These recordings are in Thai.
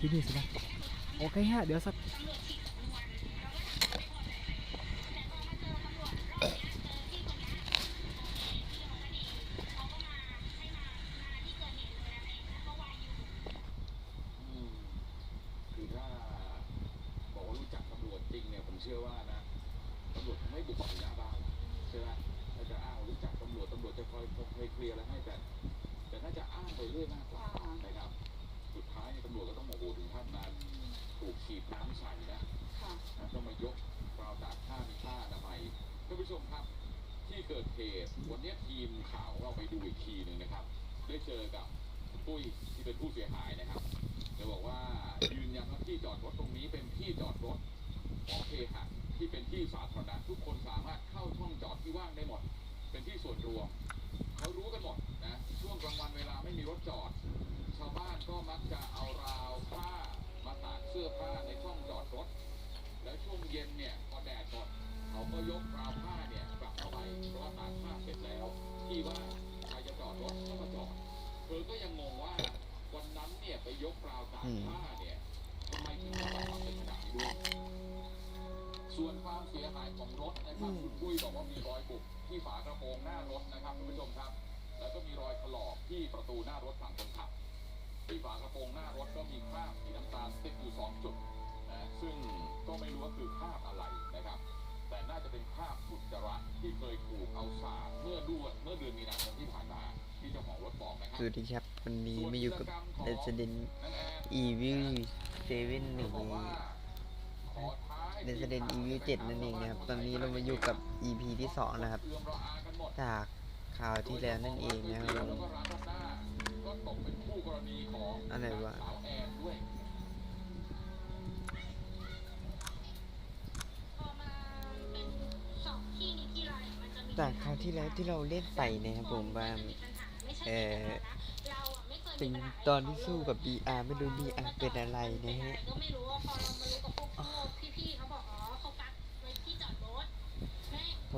ที่นี่สินะ โอเคฮะ เดี๋ยวสัก อืมคือถ้าบอกว่ารู้จักตำรวจจริงเนี่ยผมเชื่อว่านะตำรวจคงไม่บุกไปหน้าบ้านใช่ไหมถ้าจะอ้างว่ารู้จักตำรวจตำรวจจะคอยคอยเคลียร์อะไรให้แต่แต่น่าจะอ้างไปเรื่อยมากกว่านะครับ สุดท้ายเนี่ยตำรวจก็ต้องโมโหถึงขั้นนั้นถูกฉีดน้ำใส่นะ ค่ะ นะต้องมายกราวตากผ้ามีผ้าอนามัยท่านผู้ชมครับ ที่เกิดเหตุวันนี้ทีมข่าวเราไปดูอีกทีหนึ่งนะครับ ได้เจอกับคุณปุ้ยที่เป็นผู้เสียหายนะครับจะบอกว่ายืนยันว่าที่จอดรถตรงนี้เป็น ที่จอดรถของเคหะที่เป็นที่สาธารณะทุกคนสามารถเข้าช่องจอดที่ว่างได้หมด เป็นที่ส่วนรวมเขารู้กันหมดนะช่วงกลางวันเวลาไม่มีรถจอด ชาวบ้านก็มักจะเอาราวผ้ามาตากเสื้อผ้าในช่องจอดรถ แล้วช่วงเย็นเนี่ยพอแดดหมดเขาก็ยกราวผ้าเนี่ยกลับเข้าไปเพราะว่าตากผ้าเสร็จแล้วที่ว่าใครับคุณปุ้ยบอกว่ามีรอยบุบที่ฝากระโปรงหน้ารถนะครับคุณผู้ชมครับ แล้วก็มีรอยถลอกที่ประตูหน้ารถฝั่งคนขับ ที่ฝากระโปรงหน้ารถก็มีคราบสีน้ำตาลติดอยู่สองจุดนะซึ่งก็ไม่รู้ว่าคือคราบอะไรนะครับ แต่น่าจะเป็นคราบอุจจาระที่เคยถูกเอาสาดเมื่อดวนเมื่อเดือนมีนาคมที่ผ่านมาที่เจ้าของรถบอกนะครัสวัสดีครับวันนี้มาอยู่กับ Resident นั่นแอน Evil 7หนึ่งบอกว่าขอท้าย Resident Evil 7 นั่นเองนะครับ ตอนนี้เรามาอยู่กับ EP ที่ 2 นะครับ จากข่าวที่แล้วนั่นเองนะครับผมอะไรวะแอนด้วยพอมาเป็นสองที่นี้ที่ไรมันจากคราวที่แล้วที่เราเล่นไปนะครับผมว่าเอ่อเป็นตอนที่สู้กับ BR ไม่รู้ BR เป็นอะไรนะฮะ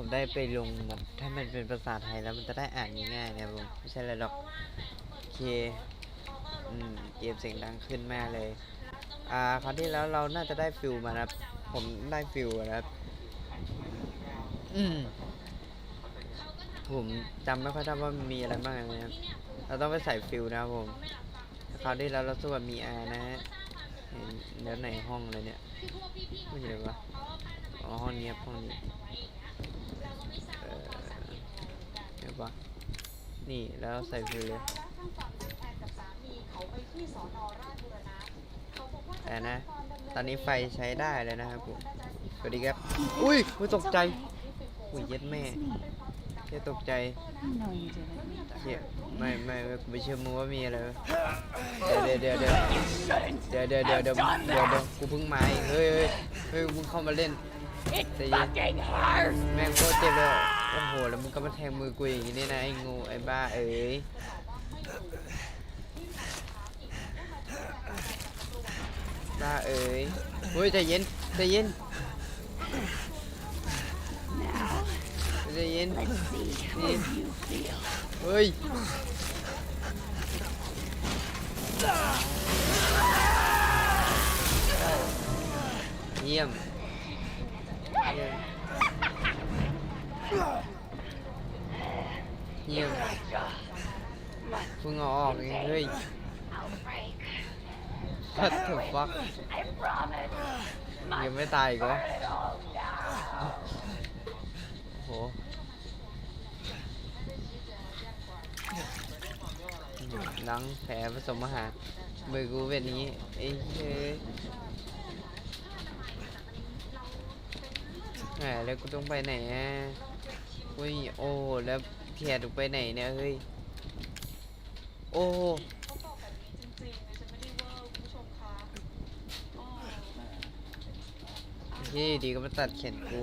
ผมได้ไปลงแบบถ้ามันเป็นภาษาไทยแล้วมันจะได้อ่านง่ายๆนะครับผมไม่ใช่อะไรหรอกโอเคอืมเกมเสียงดังขึ้นมากเลย อ่าคราวที่แล้วเราน่าจะได้ฟิลมานะครับ ผมได้ฟิลนะครับ อืมผมจำไม่ค่อยได้ว่ามันมีอะไรบ้างนะครับ เราต้องไปใส่ฟิลนะครับผมคราวที่แล้วเราสู้กับมีอานะฮะเห็นแล้วไหนห้องเลยเนี่ยไม่ใช่วะอ๋อห้องนี้ครับห้องนี้ ดี๋ยวปะนี่แล้วใส่ฟิลเลยแต่นะ ตอนนี้ไฟใช้ได้เลยนะครับผมสวัสดีครับ อุ้ยอุ้ยตกใจ อุ้ยเย็ดแม่เฮียตกใจเฮียไม่ไม่ไม่ไม่เชื่อมึงว่ามีอะไรเดี๋ยวเดี๋ยวเดี๋ยวเดี๋ยวเดี๋ยวเดี๋ยวเดี๋ยวเดี๋ยวเดี๋ยวกูเพิ่งมาเองเฮ้ยเฮ้ยเฮ้ยมึงเข้ามาเล่นใจเย็นแม่งโคตรเจ็บเลย โอ้โหแล้วมึงก็มาแทงมือกูอย่างนี้เนี่ยนะไอ้งูไอ้บ้าเอ๋ยบ้าเอ๋ยเฮ้ยใจเย็นใจเย็นใจเย็นนี่เฮ้ยเยี่ยมเยี่ยม เยี่ยมเพิ่งเอาออกเองเฮ้ย What the fuck ยังไม่ตายอีกเหรอโอ้โหหลังแผลผสมอาหารมือกูเป็นอย่างนี้ไอ้เฮ้ยแหมแล้วกูต้องไปไหนอะอุ้ยโอ้แล้ว เทียดูไปไหนเนี่ยเฮ้ย โอ้เขาบอกแบบนี้จริงๆเลยฉันไม่ได้เวอร์คุณผู้ชมคะอ๋อที่ดีก็มาตัดเขียนกู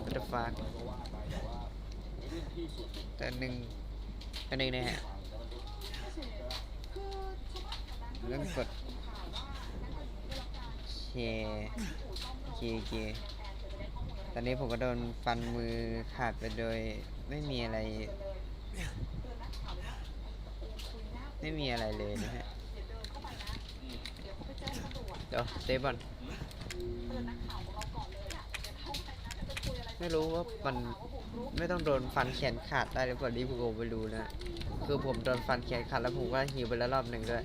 what the fuck แต่หนึ่งอันหนึ่งนะฮะคือชาวบ้านแถวนั้นเริ่มกดข่าวว่านักเรียรับการแชร์โอเคเคตอนนี้ผมก็โดนฟันมือขาดไปโดยไม่มีอะไร เลยเตือนนักข่าวเลยว่าคุยหน้า ไม่มีอะไรเลยนะฮะเดี๋ยวเดินเข้าไปนะเจ้งตำรวจเดี๋ยวเซฟก่อนเตือนนักข่าวขอลไม่รู้ว่ามันไม่ต้องโดนฟันแขนขาดได้หรือเปล่านี่ผมก็ไม่รู้นะ คือผมโดนฟันแขนขาดแล้วผมก็หิวไปแล้วรอบหนึ่งด้วย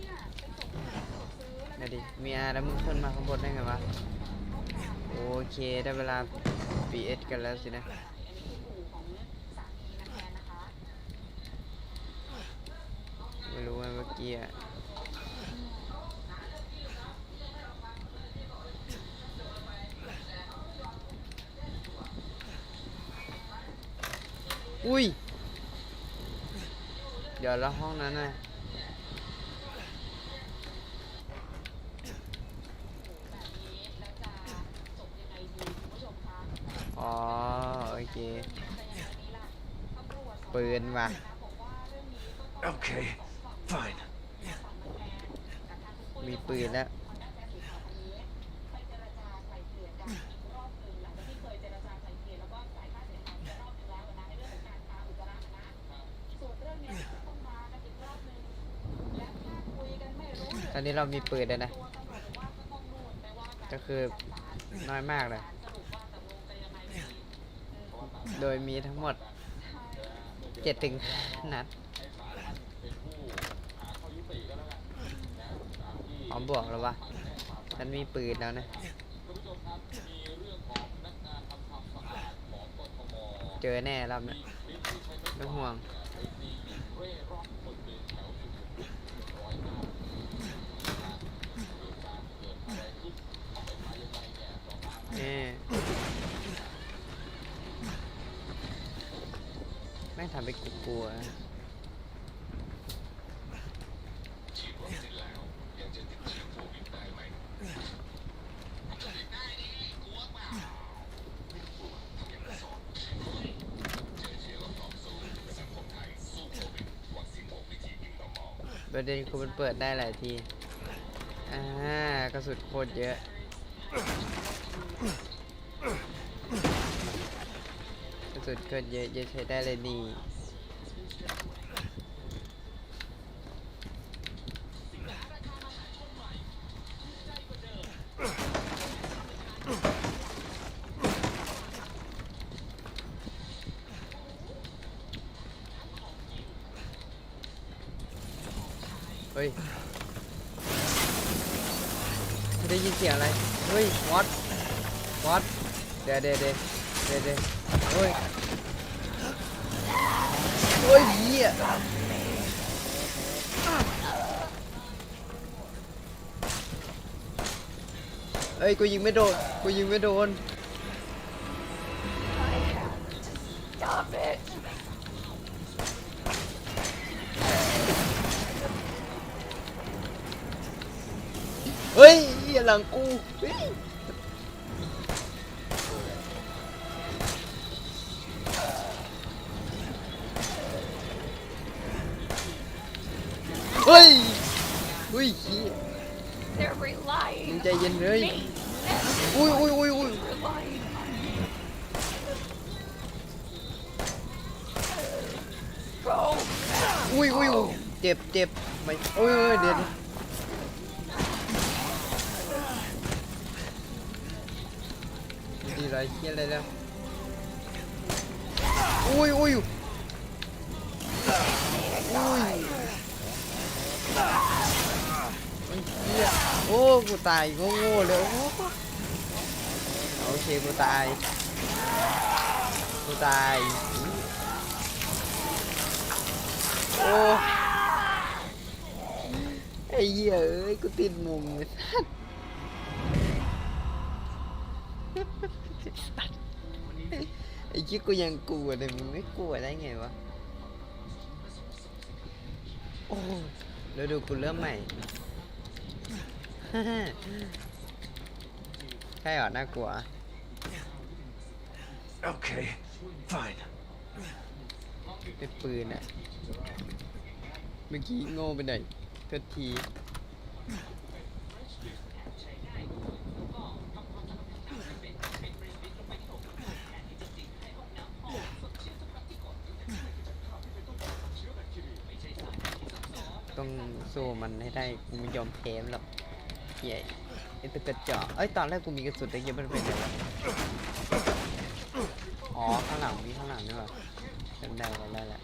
นะดิเมียแล้วมึงขึ้นมาข้างบนได้ไงวะ โอเคได้เวลา BS กันแล้วสินะ อันนี้คืออู่ของสามีนะแทนนะคะ ไมื่อกี้อุ้ย เดี๋ยวแล้วห้องนั้นน่ะอ๋อ โอเคแต่ยังไงนี้ล่ะตำรวจสพปืนว่ะนะบอเรื่องนี้ก็ต้อง Okay, fine. มีปืนแล้วตอนนี้เรามีปืนแล้วนะ ก็คือน้อยมากเลย โดยมีทั้งหมดเจ็ดถึงนัดพร้ อมบวกแล้ววะฉันมีปืนแล้วนะ เจอแน่รอบเนี้ไม่ห่วงเน่แม่งทำไปกูกลัว ประเด็นคือมันเปิดได้หลายที อ่ากระสุนโคตรเยอะ กระสุนโคตรเยอะเยอะใช้ได้เลยนี่ ฮ้ยไม่ได้ยินเสียงอะไร เฮ้ย วอตวอตเดเดเดเดเดเฮ้ย เฮ้ยเหี้ยเฮ้ย กูยิงไม่โดน กูยิงไม่โดน เฮ้ยเหี้ยหลังกูเฮ้ยเฮ้ยเฮ้ยเหี้ย They're relying มึงใจเย็นเลยอุ้ยอุ้ยอุ้ยอุ้ยอุ้ยอุ้ยเจ็บเจ็บไม่อ้ยโอ้ยเดี๋ยว เฮียอะไรแล้วอุ้ยอุ้ยอุ้ยไอ้เฮียโอ้กูตายโง่โง่เลยโอเคกูตาย กูตาย โอ้ไอ้เหี้ยเอ้ยกูติดมุมไอ้สัส ไอ้ชิกูยังกลัวเลยมึงไม่กลัวได้ไงวะ โอ้ยแล้วดูกูเริ่มใหม่ใช่เหรอน่ากลัว Okay, fine. เป็นปืนอะ เมื่อกี้โง่ไปหน่อยโทษที ต้องสู้มันให้ ได้กูไม่ยอมแพ้มันหรอกเหี้ยไอ้ตัวกระจอกเอ้ยตอนแรกกูมีกระสุนแต่เยอะมันเป็นไงวะอ๋อข้างหลังมีข้างหลังด้วยวะจำได้แล้วได้แล้ว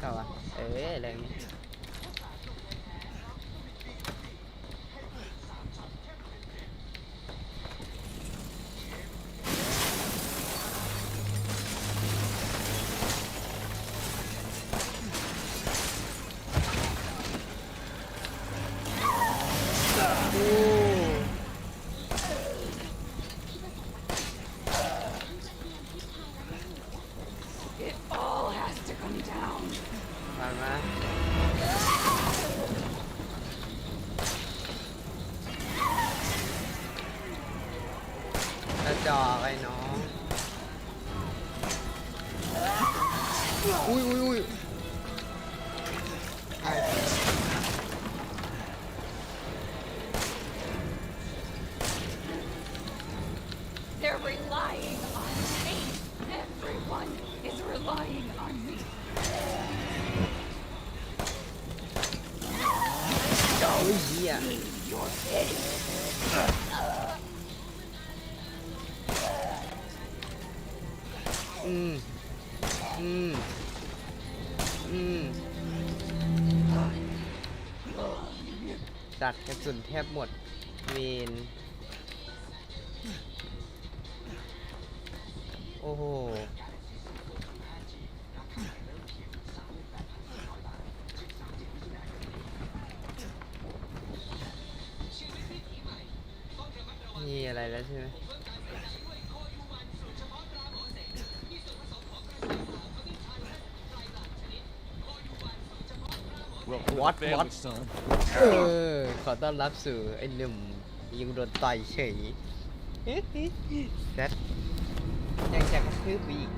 ก็วะเอออะไรอย่างงี้ อ้ยเหี้ยอืม อืม อืมจัดกระสุนแทบหมด เวนโอ้โห มีอะไรแล้วใช่ไหม Welcome What? to the family, What? son. เออขอต้อนรับสู่ไอ้หนุ่มยิงโดนต่อยเฉยแซดยังจะกระทืบอีก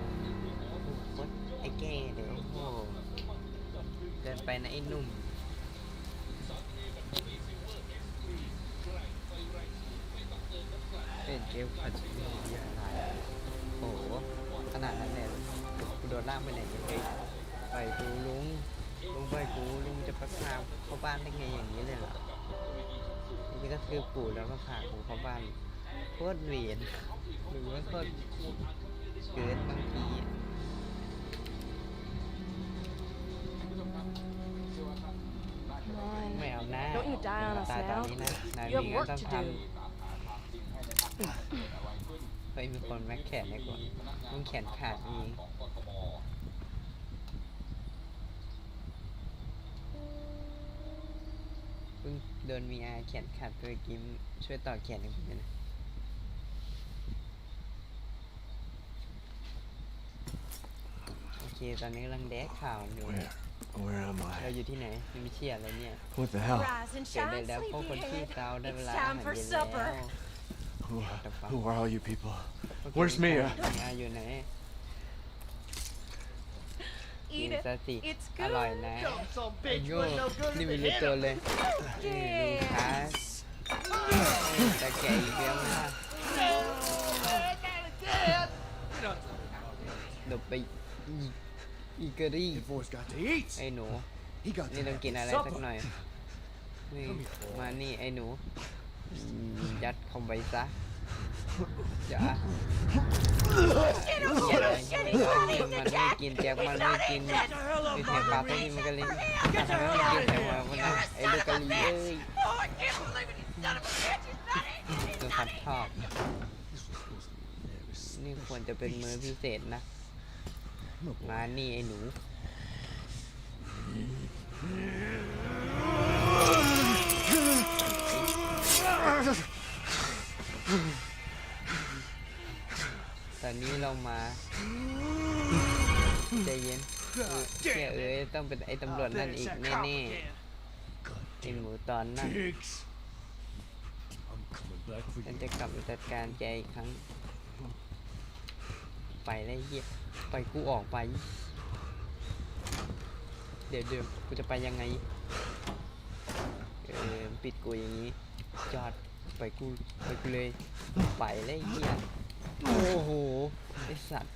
ไอ้แก่เดี๋ยวโอ้เกินไปนะไอ้หนุ่มเป็นเกมขัดชีวิตที่หายโอ้โหขนาดนั้นเลยกูโดนล่ากไปไหนไปกูลุง ลุงไปกูลุงจะประพาเข้าบ้านได้ไงอย่างนี้เลยเหรอนี่ก็คือปู่แล้วก็พากูเข้าบ้านโคตรเวียนหรือว่าโคตรเกินบางทีไม่เอาหน้า Don't you die on us ตายตอน now. นี้นะนาย You มี have งาน work ต้อง to ท do. ำเฮ้ยมีคนแม็กแขนให้ก่อนมึงแขนขาดอีกเพิ่ง โดนมีอาแขนขาดไปกิมช่วยต่อแขนให้ผมหน่อยนะโอเค ตอนนี้กำลังแดกข่าวอยู่ Where? Where am เรา I? อยู่ที่ไหนยังไม่เชี่ยอะไรเนี่ย What the hell? Rise and เกิดได้ shine, แล้วพวกคนที่ sleepyhead. เตาได้เว It's ลาอาหาร time for เย็นแล้ว supper. Who, What the fuck? who are all you people? พวก Where's คุณ Mia? ใครอยู่ไหน กิน Eat it. ซะสิ It's อร่อย good. นะ Some ไอ้โง่นี่มีลูกตัวเลยนี่ลุงค้าแต่แกอีกแล้วนะเดี๋ยวไปอีอีกอรี่ The boy's got to eat. ไอ้หนู He got นี่ to ต้อง have กินอะไร some สัก supper. หน่อยนี่มานี่ไอ้หนูอืมยัดเข้าไปซะ อย่ามันไม่กินแจ็คมันไม่กินคือแทงปลาตัวนี้มันก็เลยทำให้มันกินแต่ว่ามันไอ้ลูกกะลีเอ้ย Oh, I can't believe it. You son of a bitch. He's not eating. คือคัดชอบนี่ควรจะเป็นมือพิเศษนะ มานี่ไอ้หนู อนนี้เรามาใจเย็นเชื่เอ้ยต้องเป็นไอ้ตำรวจนั่นอีกแน่ๆไอ้หมูตอนนั่นฉันจะกลับมาจัดการแกอีกครั้ง ไปแล้วเหี้ยปกูออกไป เดี๋ยวเดี๋ยวกูจะไปยังไง เออปิดกูอย่างนี้ จอดไปกูไปกูเลย ไปแล้วไอ้เหี้ย โอ้โหไอสัตว์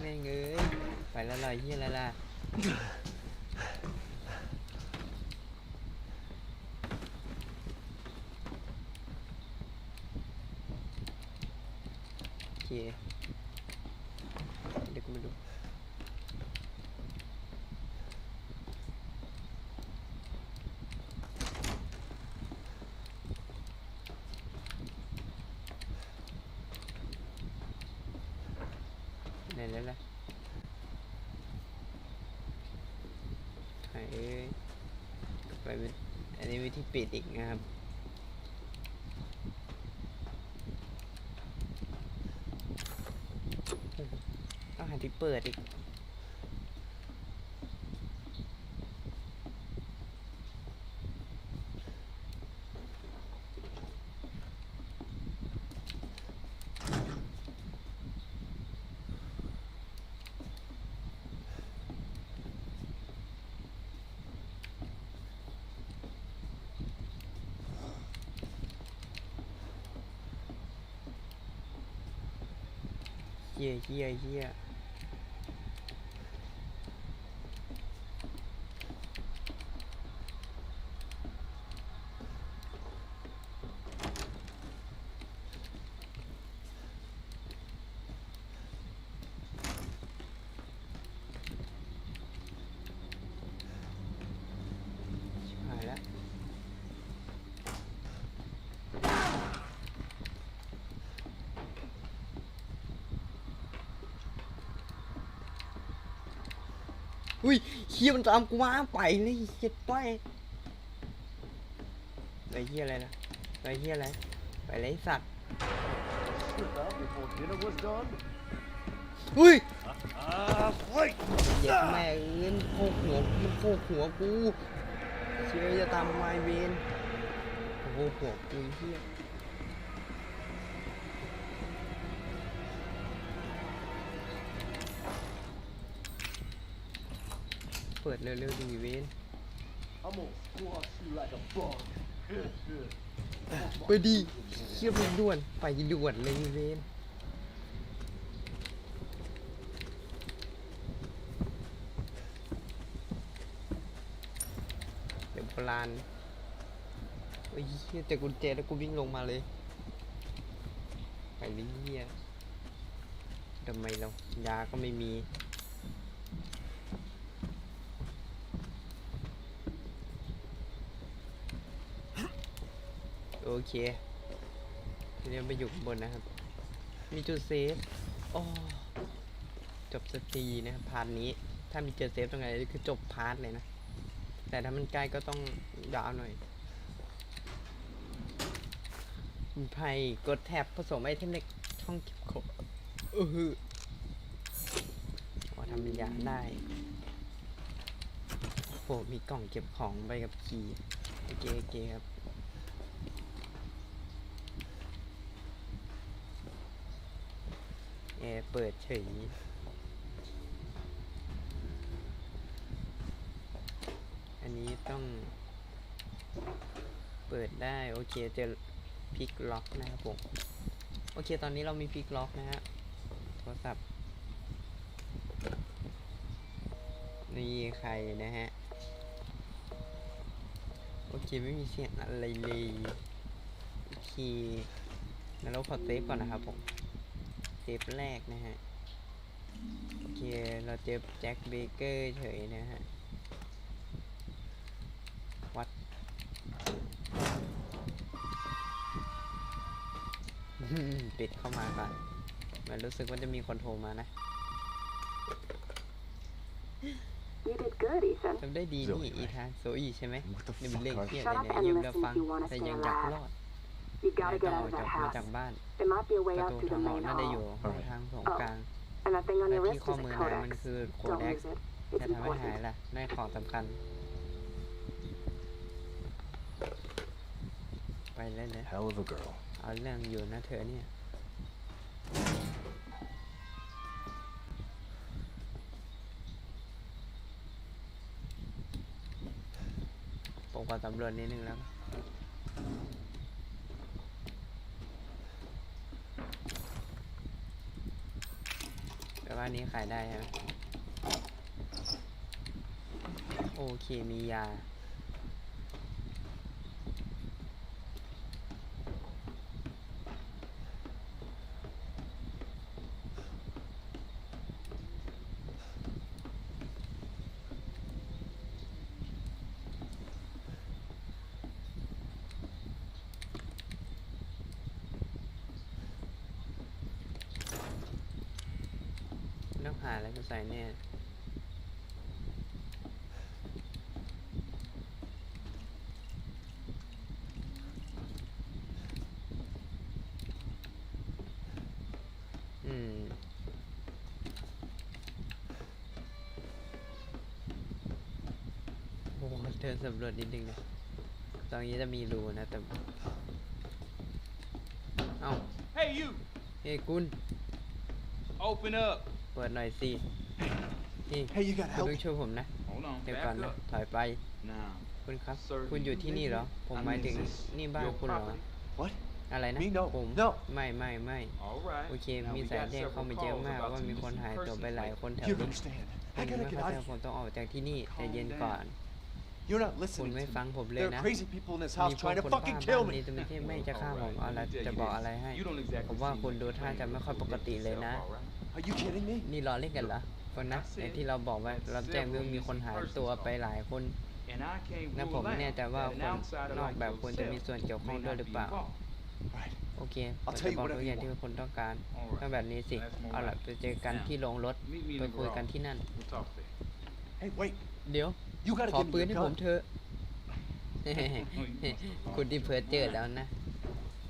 แม่งเอ้ยไปและลอยเฮียและล่ะโอเค วิธีปิดอีกนะครับ ต้องหาที่เปิดอีก เฮียเฮียเฮียชิบหายแล้ว อุ้ยเฮียมันตามกูมาไปเลยเฮียไปไปเฮียอะไรล่ะไปเฮียอะไรไปเลยไอ้สัตว์อุ้ยเหย็ดแม่เงินโคกหัวมันโคกหัวกูเชื่อจะตามไมเบนโอ้โหหัวกูเฮีย ปิดเร็วๆดีเวน I'm gonna squash you like a bug. ไปดีเชื่อไปด่วนไปด่วนเลยเวนเดี๋ยวโบราณโอ้ยเฮียแต่กุญแจแล้วกูวิ่งลงมาเลยไปเลยเฮียทำไมเรายาก็ไม่มี โอเคทีนี้ไปอยู่ข้างบนนะครับ มีจุดเซฟโอ้จบสักทีนะครับพาร์ทนี้ ถ้ามีเจอเซฟตรงไหนคือจบพาร์ทเลยนะ แต่ถ้ามันใกล้ก็ต้องยาวหน่อยมีไพ่กดแท็บผสมไอเทมในช่องเก็บของเออทำยาได้โอ้มีกล่องเก็บของไปกับคีย์โอเคโอเคครับ แอร์เปิดเฉยอันนี้ต้อง เปิดได้โอเคเจอพลิกล็อกนะครับผม โอเคตอนนี้เรามีพลิกล็อกนะฮะโทรศัพท์ นี่ใครนะฮะ โอเคไม่มีเสียงอะไรเลย โอเคงั้นเราขอเซฟก่อนนะครับผม เซฟแรกนะฮะ โอเค เราเจอแจ็คเบเกอร์เฉยนะฮะ วัดปิดเข้ามาก่อนมันรู้สึกว่าจะมีคนโทรมานะ You did good, Ethan. ทำได้ดีนี่ Zoe อีทางโซอีใช่ไหม What the นี่เป็น fuck เรื่อง are เที่ย you? อะไร Shut เนี่ย up and ยืม listen แล้ว if ฟัง you wanna แต่ stay ยังอยาก alive. รอด You นาย gotta ต้อ get งอ out อก of จาก that มาจาก house. บ้าน There might be a ป way ระ out ตู through ทา the งออก main น่าจะ hall. อยู่ Alright. ทางสอง Oh. กลาง And that thing on ห your น้าที่ wrist ข้อ is มื a อนายมัน codex. คือโค Don't เด็ก lose it. อย่า It's ทำให้หาย important. ล่ะได้ของสำคัญ ไปเลยเลย Hell of a girl. เอาเรื่องอยู่นะเธอเนี่ย ผมขอสำรวจนิดนึงแล้ว อันนี้ขายได้ใช่ไหมโอเคมียา หาอะไรมาใส่แน่อืมโอ้โหมันเดินสำรวจนิดนึงนะ ตรงนี้จะมีรูนะ แต่ เอ้า Hey, you! เฮ้ยคุณ Open up! เปิดหน่อยสินี่ Hey, you got คุณ help? ต้องช่วยผมนะ Hold on, เดี๋ยวก่อน back นะ up. ถอยไป Now, คุณครับ Sir, คุณอยู่ you ที่นี่เหรอ live ผม here? หมาย I mean, ถึง is this นี่บ้าน your คุณเหรอ property? What? อะไรนะ Me? No. ผม No. ไม่ไม่ไม่ All right. โอเค Now, มี we สาย got แจ้งเข้า several มาเยอะ calls มาก about ว่า some มีคน missing หายตัว persons ไปหลาย lately. คนแถว You don't นี้ understand. ผ I ม gotta ไม่ get เข้า out ใจ of ผ here. มต้องออกจากที่นี่ใจเย็น Calm ก่อน You're not คุณ listening ไม่ to ฟัง me. ผมเลย There นะ are crazy people in this มี house พวก trying to คนบ้า fucking บ้า kill นนี้ me. จะไม่ใช่ไม่จะฆ่าผม Alright, เอาละ let me จะ tell บอก you อะไร this. ให้ You don't exactly ผมว่า seem คุณ to ดูท่าจะไม่ค่อยปกติเลยนะ yourself, all right? Are you kidding me? นี่รอเล่นกันเหรอฟังนะไอ้ที่เราบอกว่ารับแจ้งเรื่องมีคนหายตัวไปหลายคน And I can't นะผม rule ไม่ out แน่ใจว่า that ค an น outsider นอก like แบบควรจะมี yourself ส่วนเกี่ยวข้อง may ด้วย not หรือ be เปล่า involved. Right. โอเคผ I'll ม tell จะ you บอก whatever ทุกอย่าง you ที่ want. คุณต้องการ Alright. ก็แบบนี้สิ Let's move เอาล่ะ on. ไปเจอกันที่โรงรถ Meet me in ไป the คุยกัน garage. ที่นั่น We'll talk there. Hey, wait. เดี๋ยว You gotta ขอ give ปื me น a ให้ผม gun. เถอะคุณที่เพิร์เจอแล้วนะ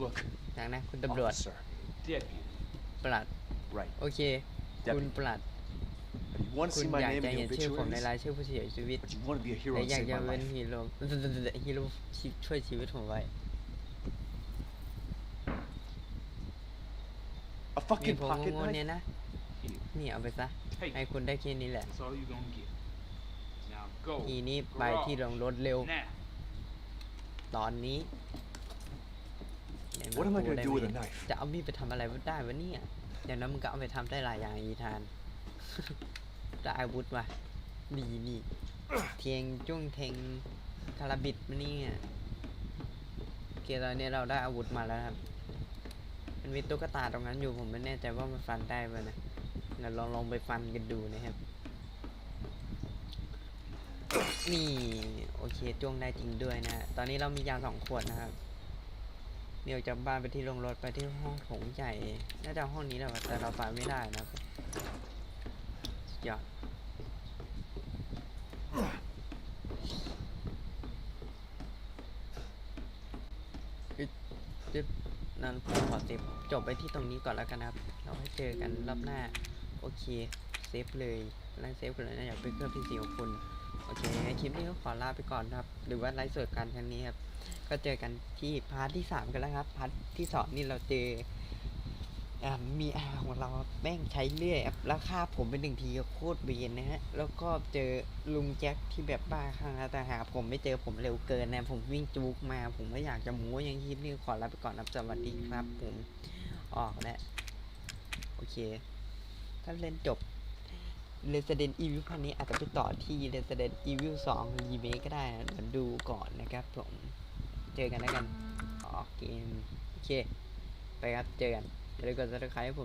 Look, ทางนะ คุณตำรวจ officer. Deputy. ปลัด Right. โอเคคุณปลัด You want to คุณ see my อยาก name จะ in the เห็นชื่อผมใน obituaries? รายชื่อผู้เสียชีวิต But you want to be a hero แต่ and อยาก save จะ my เป็น life. ฮีโร่ฮีโร่ช่วยชีวิตผมไว้ A มี fucking ผม pocket โง่ๆเนี่ย knife? นะ Here. นี่เอาไปซะ Take ให้ it. คุณได้แค่นี้แหละ That's all you're gonna get. Now go. ทีนี้ไปที่โรงรถเร็ว Now. ตอนนี้ไหน What am I พู gonna ได้ do ไหม with a knife? จะเอามีดไปทำอะไรได้วะเนี่ย อย่างนั้นมึงก็เอาไปทำได้หลายอย่างอีทาน ได้อาวุธว่ะดีนี่ เทียงจุ้งเทงคาราบิดมานี่ยโอเคตอนนี้เราได้อาวุธมาแล้วครับ มันมีตุ๊กตาตรงนั้นอยู่ผมไม่แน่ใจว่ามันฟันได้ป่ะนะเราลองลองไปฟันกันดูนะครับ นี่ โอเคจ้วงได้จริงด้วยนะ ตอนนี้เรามียาสองขวดนะครับ เดี๋ยวจากบ้านไปที่โรงรถไปที่ห้องโถงใหญ่ น่าจะห้องนี้แหละแต่เราไปไม่ได้นะครับสุดยอดอึ๊ดจึ๊บนั้นผมขอเซฟจบไปที่ตรงนี้ก่อนแล้วกันครับ เราให้เจอกันรอบหน้า โอเค เซฟเลยกำลังเซฟกันเลยนะอยากเป็นเครื่องพิเศษของคุณ โอเค คลิปนี้ก็ขอลาไปก่อนครับ หรือว่าไลฟ์สดกันครั้งนี้ครับ ก็เจอกันที่พาร์ทที่3กันแล้วครับ พาร์ทที่สองนี่เราเจออ่ามีอาของเราแม่งใช้เลื่อยแล้วฆ่าผมเป็นหนึ่งทีก็โคตรเบียนนะฮะ แล้วก็เจอลุงแจ็คที่แบบบ้าข้างนะแต่หาผมไม่เจอผมเร็วเกินนะ ผมวิ่งจูกมา ผมก็อยากจะหมูย่างคลิปนี้ขอลาไปก่อนครับสวัสดีครับ ผมออกแล้ว โอเค ถ้าเล่นจบ Resident Evil ภาคนี้อาจจะไปต่อที่ Resident Evil 2 Remake ก็ได้นะเดี๋ยวดูก่อนนะครับผม เจอกันแล้วกัน ออกเกม โอเค ไปครับ เจอกันอย่าลืมกดซับสไครต์ให้ผม